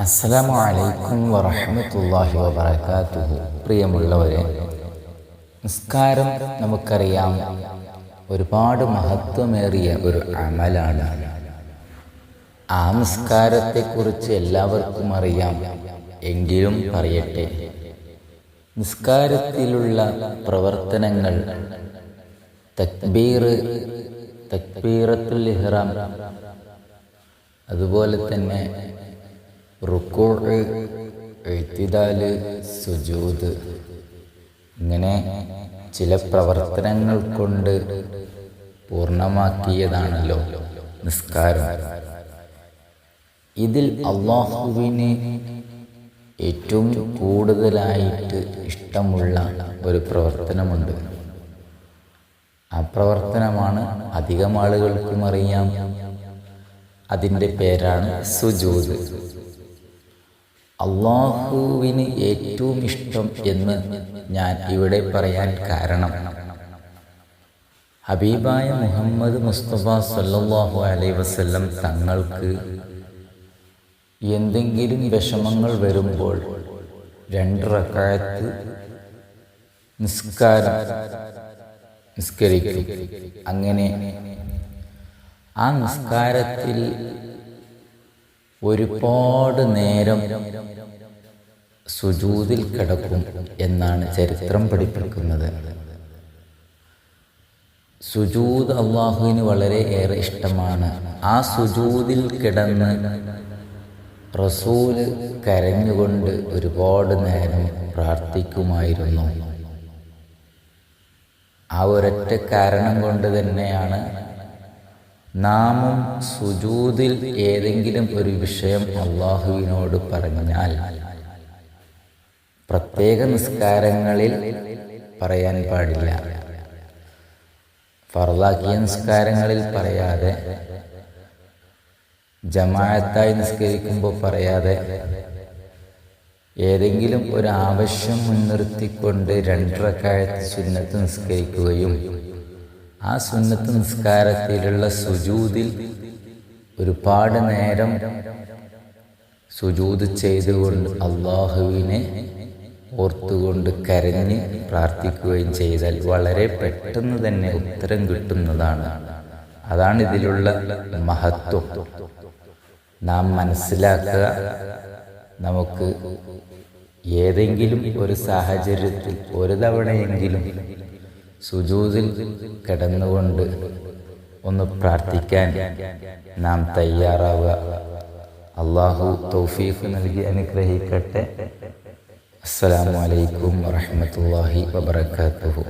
അസ്സലാമു അലൈക്കും വറഹ്മത്തുള്ളാഹി വബറകാതുഹു. പ്രിയമുള്ളവരെ നിസ്കാരം നമുക്കറിയാം ഒരുപാട് മഹത്വമേറിയ ഒരു അമലാണ്. ആ നിസ്കാരത്തെക്കുറിച്ച് എല്ലാവർക്കും അറിയാം. എങ്കിലും പറയട്ടെ നിസ്കാരത്തിലുള്ള പ്രവർത്തനങ്ങൾ തക്ബീർ തക്ബീറത്തുൽ ഇഹ്റാം അതുപോലെ തന്നെ റുക്കൂ എഴുത്തിതാൽ സുജൂത്. ഇങ്ങനെ ചില പ്രവർത്തനങ്ങൾ കൊണ്ട് പൂർണമാക്കിയതാണല്ലോ നിസ്കാരം. ഇതിൽ അള്ളാഹുവിന് ഏറ്റവും കൂടുതലായിട്ട് ഇഷ്ടമുള്ള ഒരു പ്രവർത്തനമുണ്ട്. ആ പ്രവർത്തനമാണ് അധികം ആളുകൾക്കും അറിയാം. അതിന്റെ പേരാണ് സുജൂദ് അള്ളാഹുവിന് ഏറ്റവും ഇഷ്ടം എന്ന് ഞാൻ ഇവിടെ പറയാൻ കാരണം. ഹബീബായ മുഹമ്മദ് മുസ്തഫ സല്ലാഹു അലൈ വസ്ല്ലം തങ്ങൾക്ക് എന്തെങ്കിലും വിഷമങ്ങൾ വരുമ്പോൾ രണ്ട് റക്കായത്ത് നിസ്കാരം നിസ്കരിക്കും. അങ്ങനെ ആ നിസ്കാരത്തിൽ ഒരുപാട് നേരം സുജൂതിൽ കിടക്കും എന്നാണ് ചരിത്രം പഠിപ്പിക്കുന്നത്. സുജൂദ് അള്ളാഹുവിന് വളരെ ഏറെ ഇഷ്ടമാണ്. ആ സുജൂതിൽ കിടന്ന് റസൂൽ കരഞ്ഞുകൊണ്ട് ഒരുപാട് നേരം പ്രാർത്ഥിക്കുമായിരുന്നു. ആ ഒരൊറ്റ കാരണം കൊണ്ട് തന്നെയാണ് നാമും സുജൂതിൽ ഏതെങ്കിലും ഒരു വിഷയം അള്ളാഹുവിനോട് പറഞ്ഞാൽ പ്രത്യേക നിസ്കാരങ്ങളിൽ പറയാൻ പാടില്ല. ഫർദാക്കിയ നിസ്കാരങ്ങളിൽ പറയാതെ ജമാഅത്തായി നിസ്കരിക്കുമ്പോൾ പറയാതെ ഏതെങ്കിലും ഒരു ആവശ്യം മുൻനിർത്തിക്കൊണ്ട് രണ്ടരക്കാലത്ത് സുന്നത്ത് നിസ്കരിക്കുകയും ആ സുന്നത്ത് നിസ്കാരത്തിലുള്ള സുജൂതിൽ ഒരുപാട് നേരം സുജൂത് ചെയ്തുകൊണ്ട് അള്ളാഹുവിനെ ഓർത്തുകൊണ്ട് കരഞ്ഞ് പ്രാർത്ഥിക്കുകയും ചെയ്താൽ വളരെ പെട്ടെന്ന് തന്നെ ഉത്തരം കിട്ടുന്നതാണ്. അതാണ് ഇതിലുള്ള മഹത്വം. നാം മനസ്സിലാക്കുക നമുക്ക് ഏതെങ്കിലും ഒരു സാഹചര്യത്തിൽ ഒരു തവണയെങ്കിലും സുജൂതിൽ കിടന്നുകൊണ്ട് ഒന്ന് പ്രാർത്ഥിക്കാൻ നാം തയ്യാറാവുക. അള്ളാഹു തൗഫീഖ് നൽകി അനുഗ്രഹിക്കട്ടെ. അസ്സലാമു അലൈക്കും വറഹ്മത്തുള്ളാഹി വബറകാതുഹു.